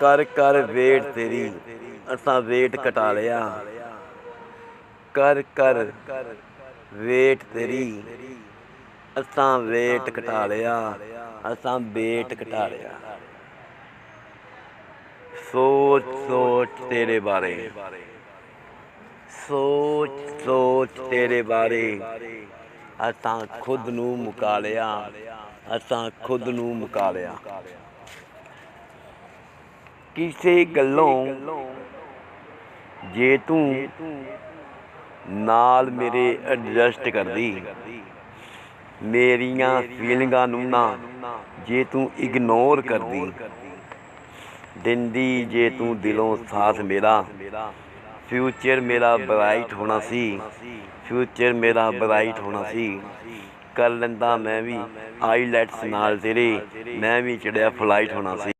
ਕਰ ਕਰ ਵੇਟ ਤੇਰੀ। ਅਸਾਂ ਵੇਟ ਘਟਾ ਲਿਆ। ਕਰ ਕਰ ਵੇਟ ਤੇਰੀ। ਅਸਾਂ ਵੇਟ ਘਟਾ ਲਿਆ। ਅਸਾਂ ਵੇਟ ਘਟਾ ਲਿਆ। ਸੋਚ ਸੋਚ ਤੇਰੇ ਬਾਰੇ। ਸੋਚ ਸੋਚ ਤੇਰੇ ਬਾਰੇ। ਅਸਾਂ ਖੁਦ ਨੂੰ ਮੁਕਾ ਲਿਆ। ਅਸਾਂ ਖੁਦ ਨੂੰ ਮੁਕਾ ਲਿਆ। ਕਿਸੇ ਗੱਲੋਂ ਜੇ ਤੂੰ ਨਾਲ ਮੇਰੇ ਐਡਜਸਟ ਕਰਦੀ, ਮੇਰੀਆਂ ਫੀਲਿੰਗਾਂ ਨੂੰ ਨਾ ਜੇ ਤੂੰ ਇਗਨੋਰ ਕਰਦੀ, ਦਿੰਦੀ ਜੇ ਤੂੰ ਦਿਲੋਂ ਸਾਥ ਮੇਰਾ ਫਿਊਚਰ ਮੇਰਾ ਬ੍ਰਾਈਟ ਹੋਣਾ ਸੀ ਫਿਊਚਰ ਮੇਰਾ ਬ੍ਰਾਈਟ ਹੋਣਾ ਸੀ, ਕਰ ਲੈਂਦਾ ਮੈਂ ਵੀ ਆਈਲੈਟਸ ਨਾਲ ਤੇਰੇ, ਮੈਂ ਵੀ ਚੜਿਆ ਫਲਾਈਟ ਹੋਣਾ ਸੀ।